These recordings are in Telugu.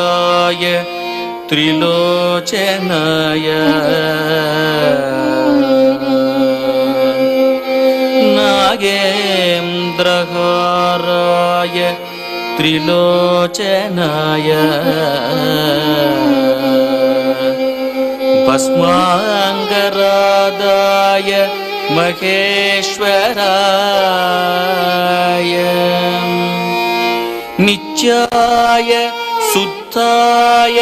य त्रिलोचनाय नागेन्द्रहाराय त्रिलोचनाय भस्माङ्गरादाय महेश्वराय नित्याय வியாசாய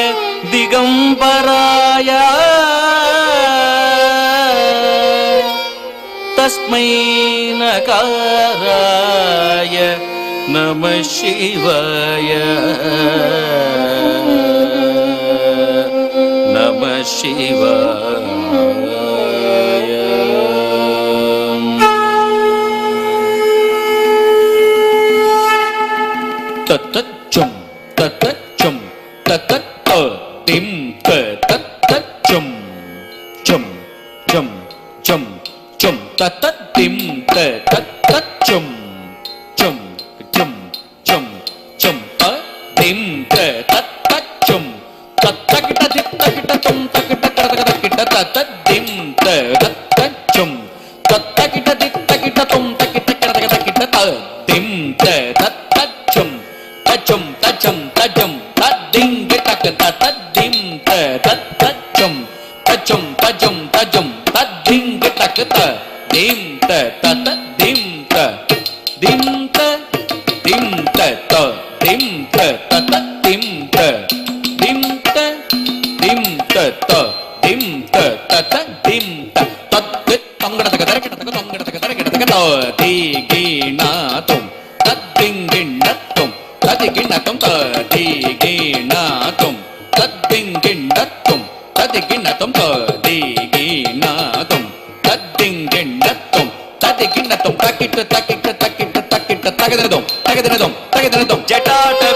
திகம்பராய. தஸ்மை நகாராய நம சிவாய. நம சிவாய. తద్దిం తత్త దిం తత్తదిం తద్దిత్ తంగడతక దరకిటతక తొంగడతక దరకిటతక తీగిణాతం తద్దింగిణత్వం తదిగిణతం తదిగిణాతం తద్దింగిణత్వం తదిగిణతం తదిగిణాతం తద్దింగిణత్వం తదిగిణతం తకిట తకిట న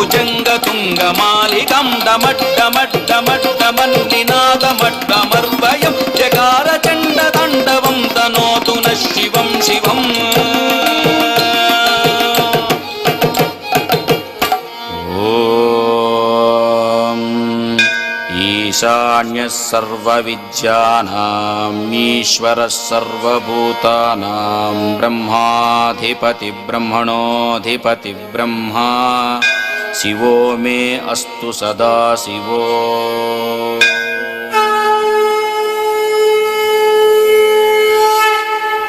భుజంగ తుంగ మాలికం డమడ్డమడ్డమడ్డమన్నినాదమడ్డమర్వయం చకార చండ తాండవం తనోతు న శివం శివం ॐ ईशान्यः सर्वविद्यानाम् ईश्वरः सर्वभूतानां ब्रह्माधिपतिब्रह्मणोऽधिपतिब्रह्मा शिवो मे अस्तु सदा शिवो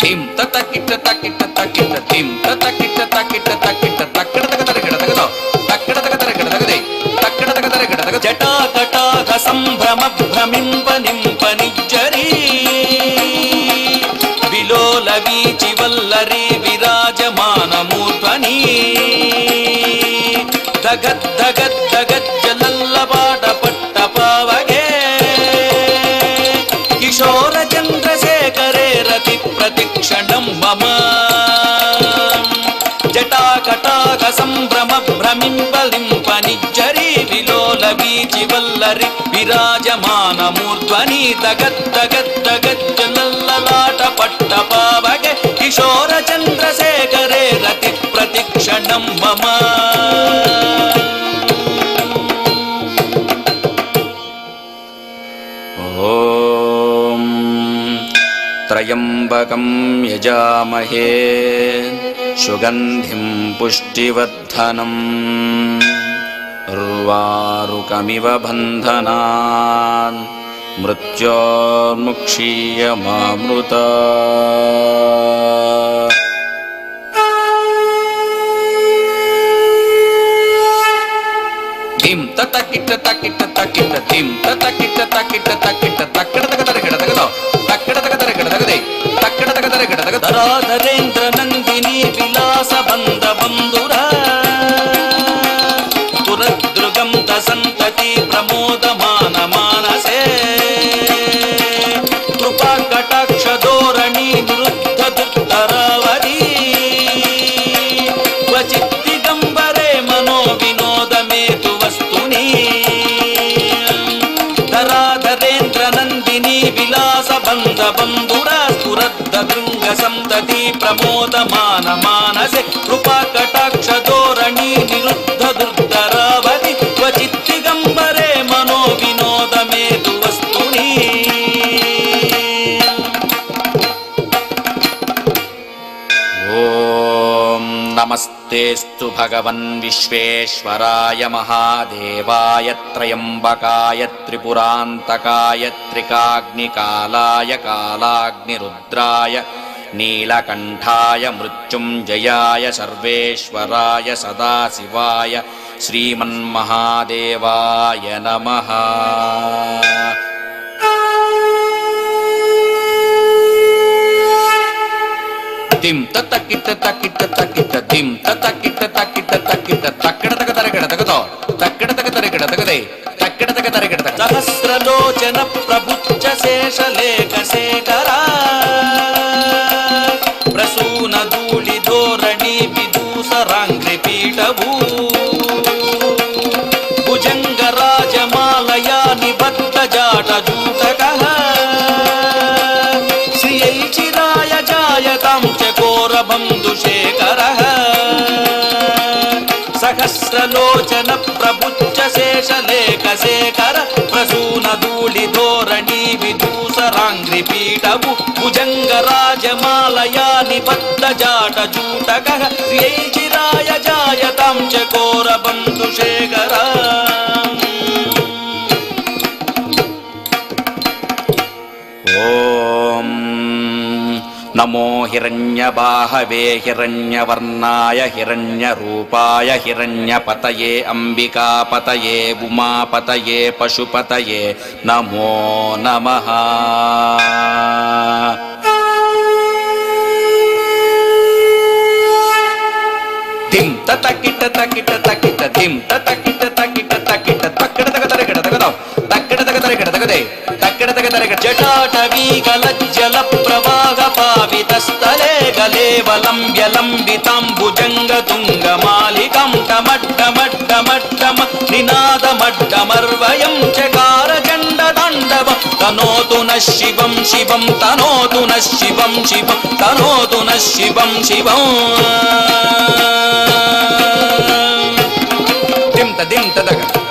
धिं तत किट तकिट तकिट धिं तत किट तकिट तकिट तक्कड तक तरकड तक तक्कड तक तरकड तक दै तक्कड तक तरकड तक जटा कटाक संभ्रम भ्रमिं దగద్ దగద్ దగద్ జలల్ల పట్ట పావగే. కిశోర చంద్రశేఖరే రతి ప్రతిక్షణం మమ. జటాకటాక సంభ్రమ భ్రమింపలింప విలోల వీచి వల్లరి విరాజమాన మూర్ధ్వని దగద్దగద్దగజ్జలల్లలాట పట్ట పావగే. కిశోర చంద్రశేఖరే రతి ప్రతిక్షణం మమ. त्र्यम्बकम् यजामहे सुगन्धिं पुष्टिवद्धनम् रुवारुकमिव बन्धना मृत्योन्मुक्षीय मामृता। तकिट तकिट तकिट రాధరేంద్ర నందిని విలాస బంద బంధురా పురద్రుగం సంతతి ప్రమోదమాన మానసే. కృపా కటాక్ష ధోరణి వృద్ధ దుర్ధరావతి. క్వచిత్తి గంబరే మనో వినోదమేతు వస్తుని ధరాధరేంద్ర నందిని విలాస బంద బంధు ప్రమోద మాన మానసే కృపా కటాక్ష ధోరణి నిరుద్ధ దుర్ధరావతి. త్వచిత్తిగంబరే మనో వినోదమేతు వస్తుని ఓం నమస్తేస్తు భగవన్ విశ్వేశ్వరాయ మహాదేవాయ త్రయంబకాయ త్రిపురాంతకాయ త్రికాగ్నికాలాయ కాలాగ్నిరుద్రాయ नीलकण्ठाय मृत्युञ्जयाय सर्वेश्वराय सदाशिवाय श्रीमन्महादेवाय नमः तिं तत किट तकिट तकिट तिं तत किट तक త్రినేత్రలోచన ప్రభుత్వ శేషలేఖ శేఖర ప్రసూన ధూళి ధోరణి విదూసరాంగ్రి పీఠవు భుజంగ రాజమాలయాని బద్ద జాట జూటక చిరాయ జాయతాం చకోర బంధు శేఖరా నమో హిరణ్యబాహవే హిరణ్యవర్ణాయ హిరణ్యరూపాయ హిరణ్యపతయే అంబికాపతయే ఉమాపతయే పశుపతయే నమో నమ. తిం తకిట తకిట తకిట తిం తకిట జటాటవీకలజ్జల ప్రవాహ పావితస్థలే గలేవలం వ్యలంబితాంబుజంగతుంగమాలికం టమట్టమట్టమట్టమ నినాదమట్టమర్వయం చకార చండదండవ తనోతు శివం శివం తనోతు న శివం శివం తనోతు న శివం శివం దింత దింత దగ్గర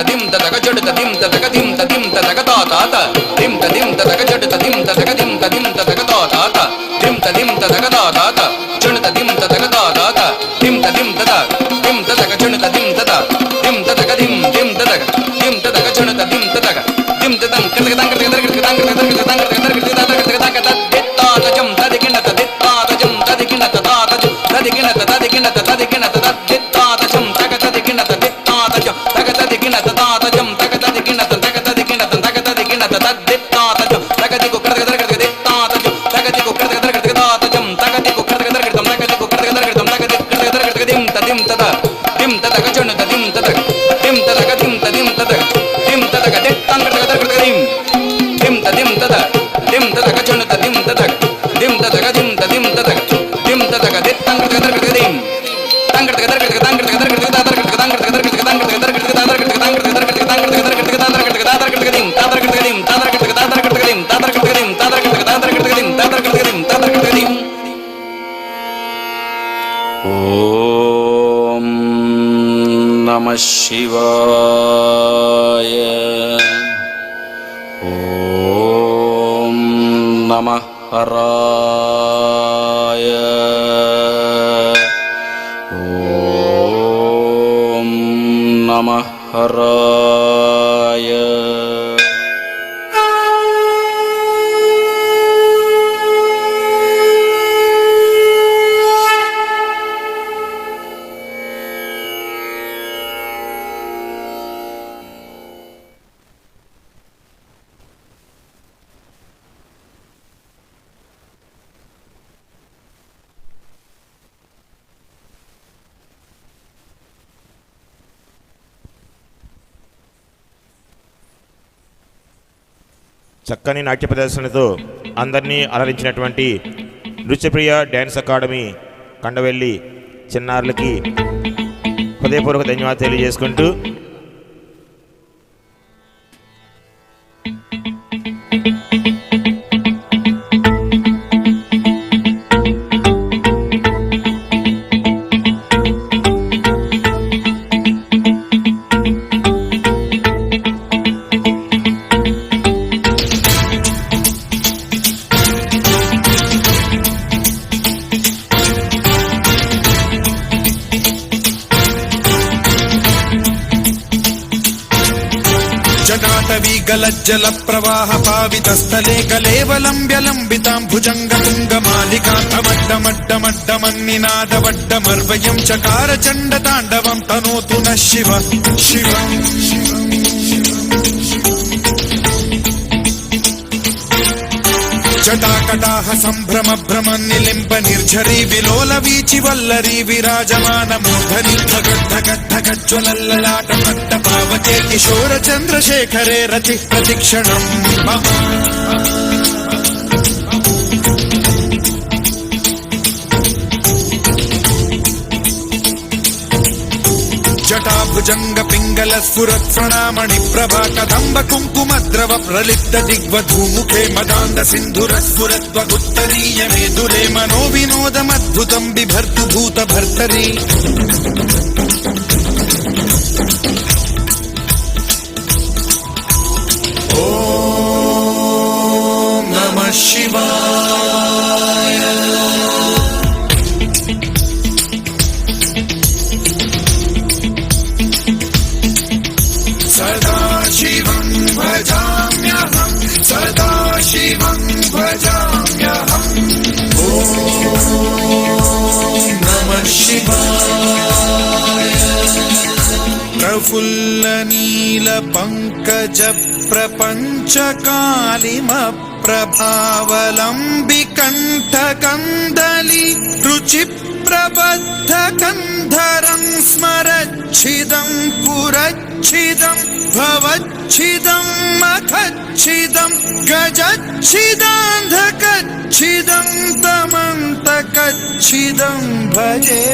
తదిం తగ చెడు తదిం తగ తిం తదిం తగ తాత. తిం తదిం తగ చెడు తదిం తగ dim da da ga chun da dim da da dim da da ga dim da dim చక్కని నాట్య ప్రదర్శనతో అందరినీ అలరించినటువంటి నృత్యప్రియ డ్యాన్స్ అకాడమీ కండవెల్లి చిన్నారులకి హృదయపూర్వక ధన్యవాదాలు తెలియజేసుకుంటూ గలజ్జల ప్రవాహ పావిత స్థలే కలేవలంబ్యలంబితాం భుజంగ తుంగ చకార చండ తాండవం తనోతు న శివ శివ. జటాకటాహ సంభ్రమ భ్రమ నిలింప నిర్ఝరీ విలోల వీచి వల్లరి విరాజమాన మూర్ధని గడ్డ గడ్డ గజ్వలల్లలాట పట్ట పావతే కిశోర చంద్రశేఖరే రతి ప్రతిక్షణం. జటాభుజంగ మంగళ స్ఫురత్ప్రణామణి ప్రభా కదంబ కుంకుమ ద్రవ ప్రలిప్త దిగ్వధూముఖే మదాంద సింధుర స్ఫురత్వ స్ఫురత్వగుత్తరీయ మేదురే మనో వినోదమద్భుతం బిభర్తు భూత భర్తరి. ఓం నమ శివాయ. प्रफुल्लनीलपङ्कज प्रपञ्चकालिमप्रभावलम्बिकण्ठकन्दलि रुचिप्रबद्धकन्धरं स्मरच्छिदं पुरच्छिदं भवच्छिदं मखच्छिदं गजच्छिदान्धकच्छिदं तमन्तकच्छिदं भजे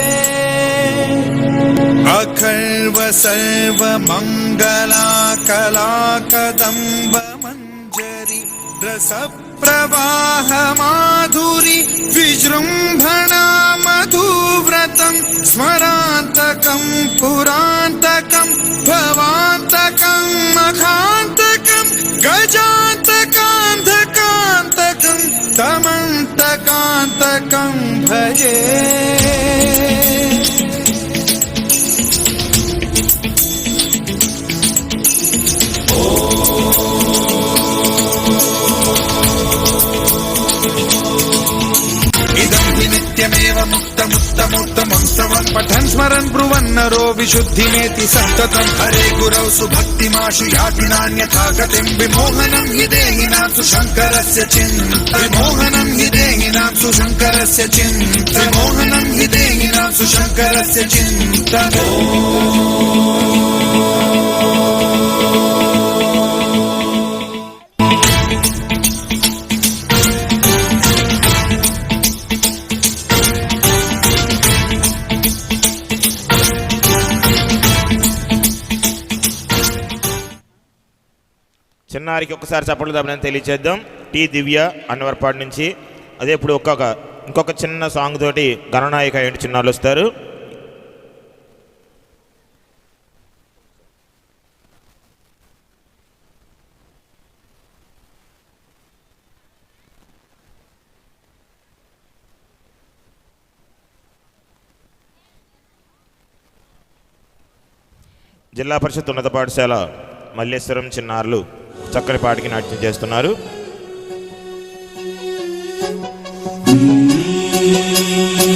अखर्व सर्वमङ्गलाकलाकदम्बमञ्जरि रसप्रवाहमाधुरि विजृम्भणा मधुव्रतं स्मरान्तकं पुरान्तकम् भवान्तकम् महान्तकम् गजान्तकान्तकान्तकम् कमन्तकान्तकम् भजे। इदं हि नित्यमेव मुक्तमुत्तमुत्तमुत्तमं पठन् स्मरन् ब्रुवन्नरो विशुद्धिमेति सन्ततं हरे गुरौ सुभक्तिमाशु याति नान्यथा गतिं विमोहनं हि देहिनां सुशङ्करस्य चिन्त विमोहनं हि देहिनां सुशङ्करस्य चिन्त विमोहनं हि देहिनां सुशङ्करस्य चिन्त చిన్నారికి ఒకసారి చప్పట్లు తప్పని తెలియచేద్దాం. టి దివ్య అన్నవరపాడు నుంచి. అదే ఇప్పుడు ఒక్కొక్క ఇంకొక చిన్న సాంగ్ తోటి గణనాయక ఏంటి చిన్నాలు వస్తారు. జిల్లా పరిషత్ ఉన్నత పాఠశాల మల్లేశ్వరం చిన్నారులు. చక్కటి పాటికి నాట్యం చేస్తున్నారు Thank you.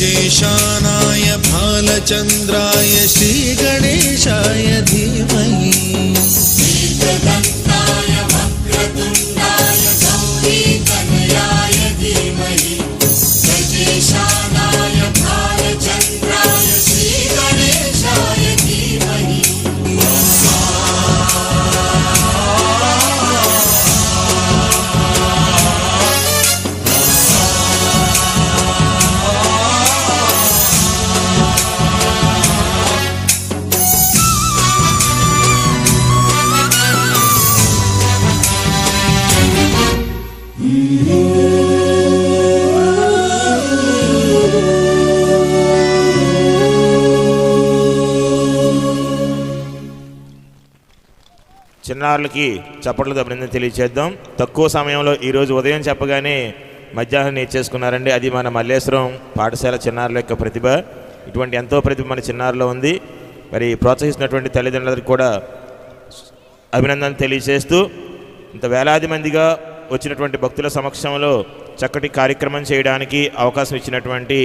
गजेशानाय भालचन्द्राय श्रीगणेशाय धीमहि చిన్నారులకి చప్పట్లు తప్పనిందని తెలియచేద్దాం. తక్కువ సమయంలో ఈరోజు ఉదయం చెప్పగానే మధ్యాహ్నం నేర్చేసుకున్నారండి. అది మన మల్లేశ్వరం పాఠశాల చిన్నారుల యొక్క ప్రతిభ. ఇటువంటి ఎంతో ప్రతిభ మన చిన్నారులో ఉంది. మరి ప్రోత్సహిస్తున్నటువంటి తల్లిదండ్రులకు కూడా అభినందన తెలియజేస్తూ ఇంత వేలాది మందిగా వచ్చినటువంటి భక్తుల సమక్షంలో చక్కటి కార్యక్రమం చేయడానికి అవకాశం ఇచ్చినటువంటి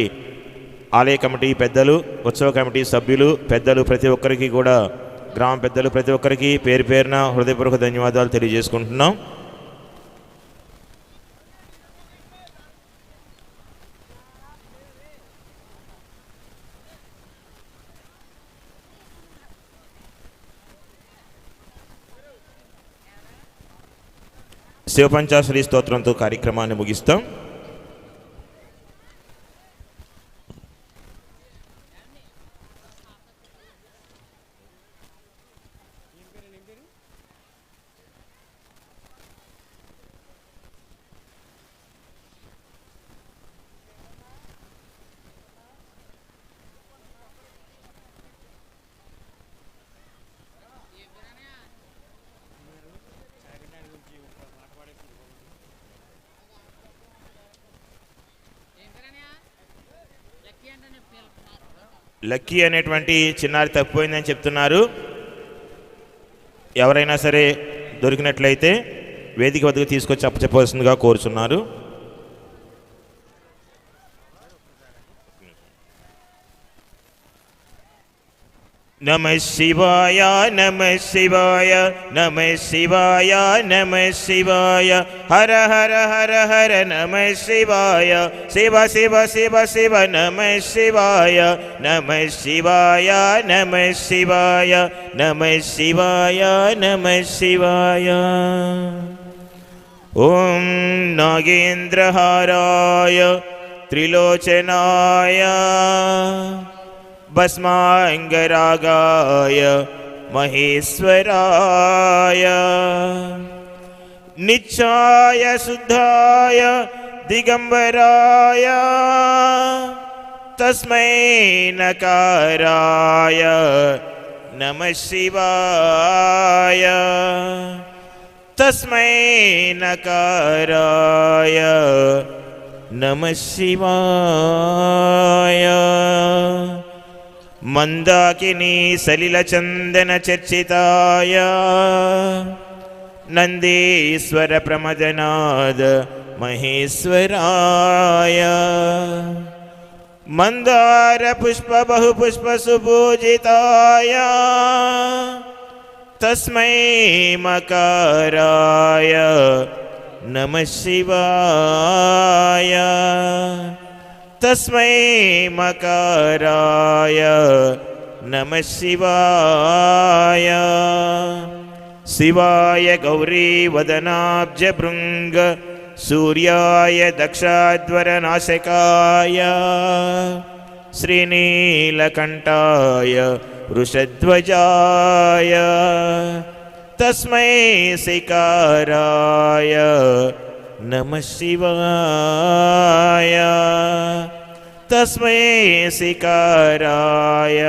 ఆలయ కమిటీ పెద్దలు ఉత్సవ కమిటీ సభ్యులు పెద్దలు ప్రతి ఒక్కరికి కూడా గ్రామ పెద్దలు ప్రతి ఒక్కరికి పేరు పేరున హృదయపూర్వక ధన్యవాదాలు తెలియజేసుకుంటున్నాం. శివపంచాశ్రీ స్తోత్రంతో కార్యక్రమాన్ని ముగిస్తాం. లక్కీ అనేటువంటి చిన్నారి తప్పిపోయిందని చెప్తున్నారు. ఎవరైనా సరే దొరికినట్లయితే వేదిక వద్దకు తీసుకొచ్చి అప్పచెప్పవలసిందిగా కోరుచున్నారు. नमः शिवाय नमः शिवाय नमः शिवाय नमः शिवाय। हर हर हर हर नमः शिवाय। शिव शिव शिव शिव नमः शिवाय। नमः शिवाय नमः शिवाय। नमः शिवाय नमः शिवाय। ॐ नागेन्द्रहाराय त्रिलोचनाय। भस्माङ्गरागाय महेश्वराय। निच्छाय शुद्धाय दिगम्बराय तस्मै नकाराय नमः शिवाय। तस्मै नकाराय नमः शिवाय मन्दाकिनी सलिलचन्दनचर्चिताय। नन्दीश्वरप्रमदनाद महेश्वराय। मन्दारपुष्पबहुपुष्पसुपूजिताय। तस्मै मकाराय नमः शिवाय। तस्मै मकाराय नमः शिवाय। शिवाय गौरीवदनाब्जभृङ्ग सूर्याय दक्षाध्वरनाशकाय श्रीनीलकण्ठाय वृषध्वजाय। तस्मै सिकाराय नमः शिवाय। तस्मै सिकाराय।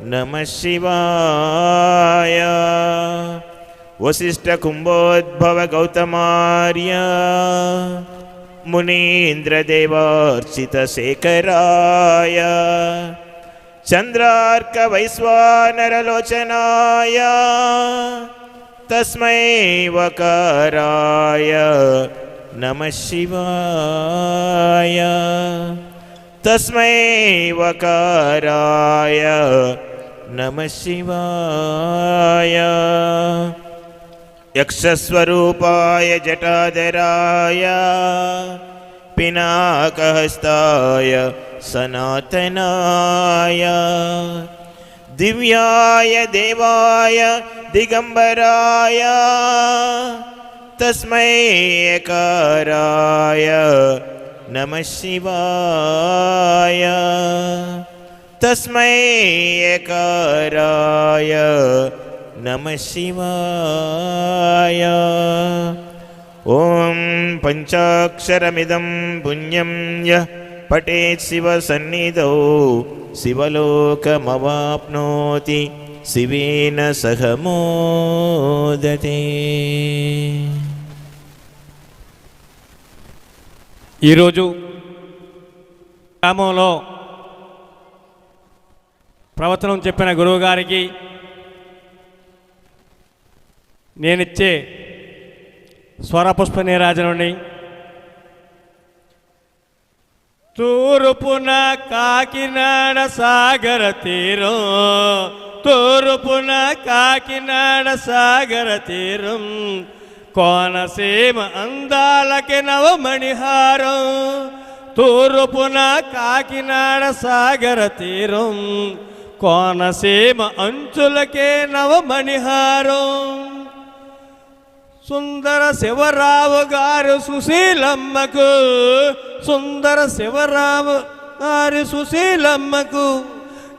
नमः शिवाय। वसिष्ठकुम्भोद्भव गौतमार्य। मुनीन्द्रदेवार्चितशेखराय चन्द्रार्कवैश्वानरलोचनाय तस्मै वकाराय नमः शिवाय। तस्मै वकाराय नमः शिवाय। यक्षस्वरूपाय जटाधराय पिनाकहस्ताय सनातनाय दिव्याय देवाय दिगम्बराय तस्मै एकाराय नमः शिवाय तस्मै एकाराय नमः शिवाय। ॐ पञ्चाक्षरमिदं पुण्यं यः पठेत् शिवसन्निधौ శివలోకమవాప్నోతి శివేన సహ మోదతే ఈరోజు గ్రామంలో ప్రవచనం చెప్పిన గురువుగారికి నేనిచ్చే స్వరపుష్ప నీరాజనుడిని తూరుపున కాకినాడ సాగర తీరం. తూరుపున కాకినాడ సాగర తీరం. కోనసీమ అందాలకి నవమణిహారం. తూరుపున కాకినాడ సాగర తీరం. కోనసీమ అంచులకే నవమణిహారం. సుందర శివరావు గారు సుశీలమ్మకు సుందర శివరావు గారి సుశీలమ్మకు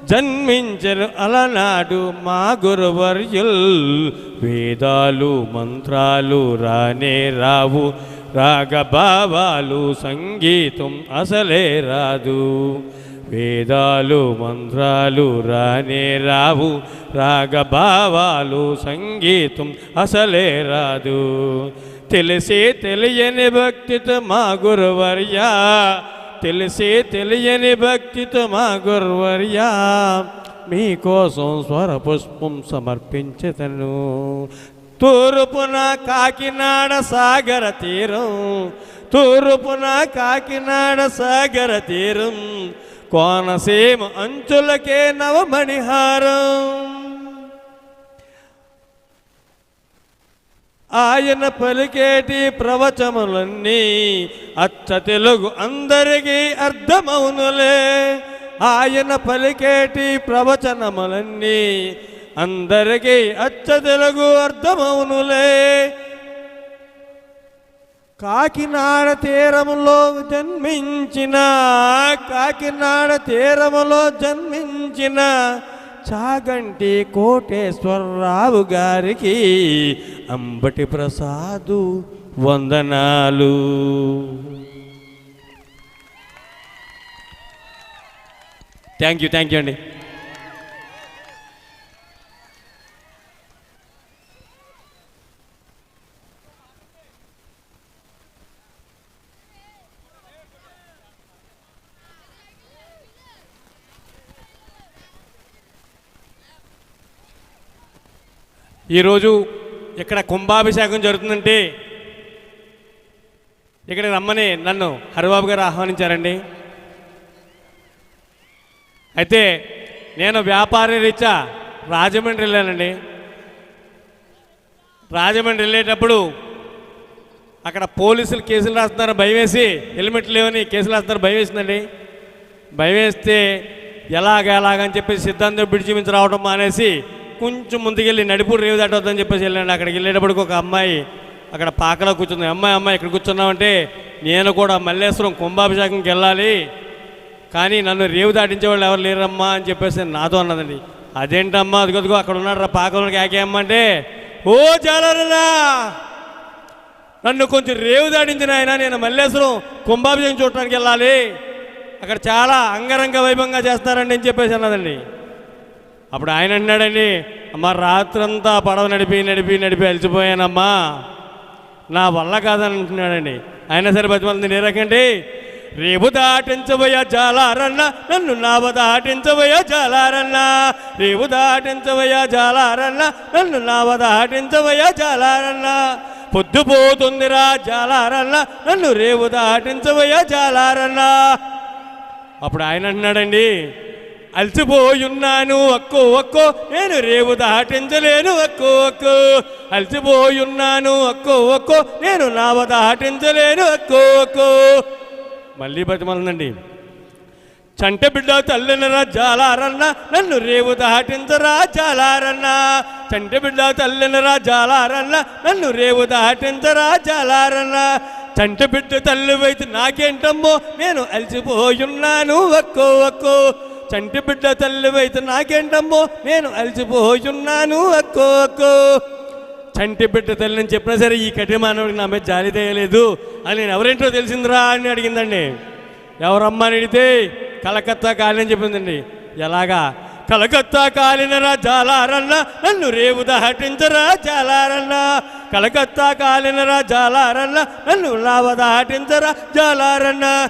జన్మించరు అలనాడు మా గురువర్యుల్. వేదాలు మంత్రాలు రానే రావు. రాగభావాలు సంగీతం అసలే రాదు. వేదాలు మంత్రాలు రానే రావు. రాగభావాలు సంగీతం అసలే రాదు. తెలిసి తెలియని భక్తితో మా గురువర్యా. తెలిసి తెలియని భక్తితో మా గురువర్యా. మీకోసం స్వర పుష్పం సమర్పించతను తూర్పున కాకినాడ సాగర తీరం. తూర్పున కాకినాడ సాగర తీరం. కోనసీమ అంచులకే నవమణిహారం. ఆయన పలికేటి ప్రవచములన్నీ అచ్చ తెలుగు అందరికీ అర్థమవునులే. ఆయన పలికేటి ప్రవచనములన్నీ అందరికీ అచ్చ తెలుగు అర్థమవునులే. కాకినాడ తీరములో జన్మించిన కాకినాడ తీరములో జన్మించిన చాగంటి కోటేశ్వరరావు గారికి అంబటి ప్రసాదు వందనాలు. థ్యాంక్ యూ థ్యాంక్ యూ అండి. ఈరోజు ఇక్కడ కుంభాభిషేకం జరుగుతుందంటే ఇక్కడ రమ్మని నన్ను హరిబాబు గారు ఆహ్వానించారండి. అయితే నేను వ్యాపార రీత్యా రాజమండ్రి వెళ్ళానండి. రాజమండ్రి వెళ్ళేటప్పుడు అక్కడ పోలీసులు కేసులు రాస్తున్నారు భయం వేసి హెల్మెట్ లేవని కేసులు రాస్తున్నారు భయం వేసిందండి. భయం వేస్తే ఎలాగ ఎలాగని చెప్పి సిద్ధాంతం బిడిచి మించి రావడం మానేసి కొంచెం ముందుకెళ్ళి నడిపూడి రేవు దాటవద్దని చెప్పేసి వెళ్ళండి. అక్కడికి వెళ్ళేటప్పటికి ఒక అమ్మాయి అక్కడ పాకలో కూర్చుంది. అమ్మాయి అమ్మాయి ఇక్కడ కూర్చున్నామంటే నేను కూడా మల్లేశ్వరం కుంభాభిషేకంకి వెళ్ళాలి. కానీ నన్ను రేవు దాటించే వాళ్ళు ఎవరు లేరమ్మా అని చెప్పేసి నాతో అన్నదండి. అదేంటమ్మా? అదిగదుగో అక్కడ ఉన్నాడు రా పాకంలోకి ఆకేయమ్మా అంటే ఓ చాలరా నన్ను కొంచెం రేవు దాటించిన ఆయన నేను మల్లేశ్వరం కుంభాభిషేకం చూడటానికి వెళ్ళాలి. అక్కడ చాలా అంగరంగ వైభవంగా చేస్తారండి అని చెప్పేసి అన్నదండి. అప్పుడు ఆయన అన్నాడండి అమ్మ రాత్రంతా పడవ నడిపి నడిపి నడిపి అలసిపోయానమ్మా. నా వల్ల కాదని అంటున్నాడండి. అయినా సరే బతిమంది నేరకండి రేపు దాటించబోయా జాలారన్న నన్ను నావ దాటించబోయా జాలారన్న. రేపు దాటించబోయా జాలారన్న నన్ను నావ దాటించబోయా జాలారన్న. పొద్దుపోతుందిరా జాలారన్న నన్ను రేవు దాటించబోయా జాలారన్న. అప్పుడు ఆయన అంటున్నాడండి అలసిపోయున్నాను అక్కో అక్కో నేను రేవు దాటించలేను అక్కో అక్కో అలసిపోయున్నాను అక్కో అక్కో నేను నావ దాటించలేను అక్కో అక్కో మళ్ళీ బతిమలండి చంట బిడ్డ తల్లినరా జాలారన్న నన్ను రేవు దాటించరా జాలారన్న. చంట బిడ్డ తల్లినరా జాలారన్న నన్ను రేవు దాటించరా జాలారన్న. చంట బిడ్డ తల్లి నాకేంటమ్మో నేను అలసిపోయున్నాను ఒక్కో ఒక్కో. చంటి బిడ్డ తల్లి నాకేంటమ్మో? నేను అలసిపోయున్నాను అక్కో అక్కో. చంటి బిడ్డ తల్లి అని చెప్పినా సరే ఈ కఠిన మానవుడికి నా మీద జాలి తేయలేదు. అని నేను ఎవరేంటో తెలిసిందిరా అని అడిగిందండి. ఎవరమ్మా అని అడిగితే కలకత్తా కాలి అని చెప్పిందండి. ఎలాగా? కలకత్తా కాలినరా జాలారన్న నన్ను రేవు దాటించరా జాలారన్న. కలకత్తా కాలినరా జాలారన్న నన్ను లావ దాటించరా జాలారన్న.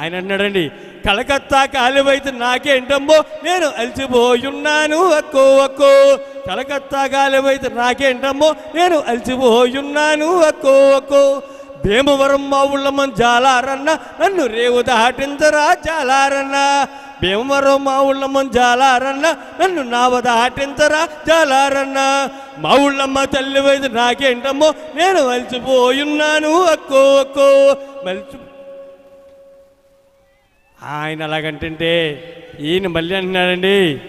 ఆయన అన్నాడండి కలకత్తా కాలివైతే నాకేంటమ్మో? నేను అలిచిపోయున్నాను అక్కో అక్కో. కలకత్తా కాలివైతే నాకేంటమ్మో? నేను అలిచిపోయున్నాను అక్కో అక్కో. భీమవరం మా ఊళ్ళమ్మ జాలారన్న నన్ను రేవు దాటించరా జాలారన్న. భీమవరం మా ఊళ్ళమ్మ జాలారన్న నన్ను నావ దాటించరా జాలారన్న. మా ఊళ్ళమ్మ తల్లి వైద్య నాకేంటమ్మో? నేను మలిచిపోయున్నాను అక్కో అక్కో. మలిసి ఆయన అలాగంటుంటే ఈయన మళ్ళీ అంటున్నాడండి.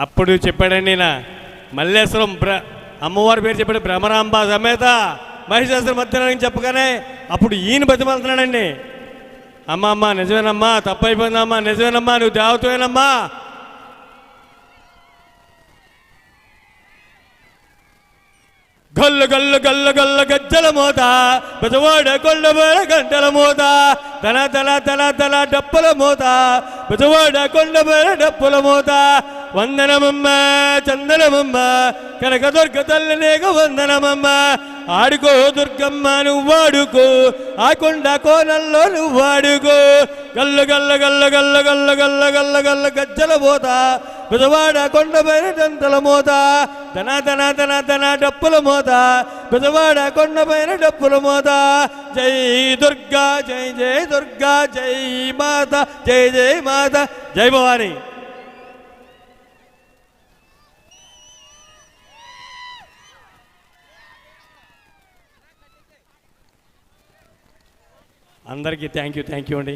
అప్పుడు చెప్పాడండి ఈయన మల్లేశ్వరం బ్ర అమ్మవారి పేరు చెప్పాడు భ్రమరాంబ సమేత మహిషాస్త్ర మధ్యాహ్నం చెప్పగానే అప్పుడు ఈయన బతిమలుతున్నాడండి. అమ్మ అమ్మ నిజమేనమ్మా తప్పైపోయిందమ్మా నిజమేనమ్మా నువ్వు దేవతమేనమ్మా గల్లు గల్లు గల్లు గల్లు గజ్జల మోత బజవాడ కొండబోర గంటల మోత తల తల తల తల డప్పుల మోత బజవాడ కొండబోర డప్పుల మోత వందనమమ్మ చందనమమ్మ కనక దుర్గ తల్లి నీకు వందనమమ్మ. ఆడుకో దుర్గమ్మ నువ్వాడుకో. ఆ కొండ కోనల్లో నువ్వాడుకో. గల్లు గల్ల గల్ల గల్ల గల్ల గల్ల గల్ల గల్ల గజ్జల మోత. బుధవాడ కొండపైన దంతల మోత. ధన ధన ధన ధన డప్పుల మోత. బుధవాడ కొండపైన డప్పుల మోత. జై దుర్గా జై జై దుర్గా జై మాత జై జై మాత. జై భవానీ. అందరికీ థ్యాంక్ యూ థ్యాంక్ యూ అండి.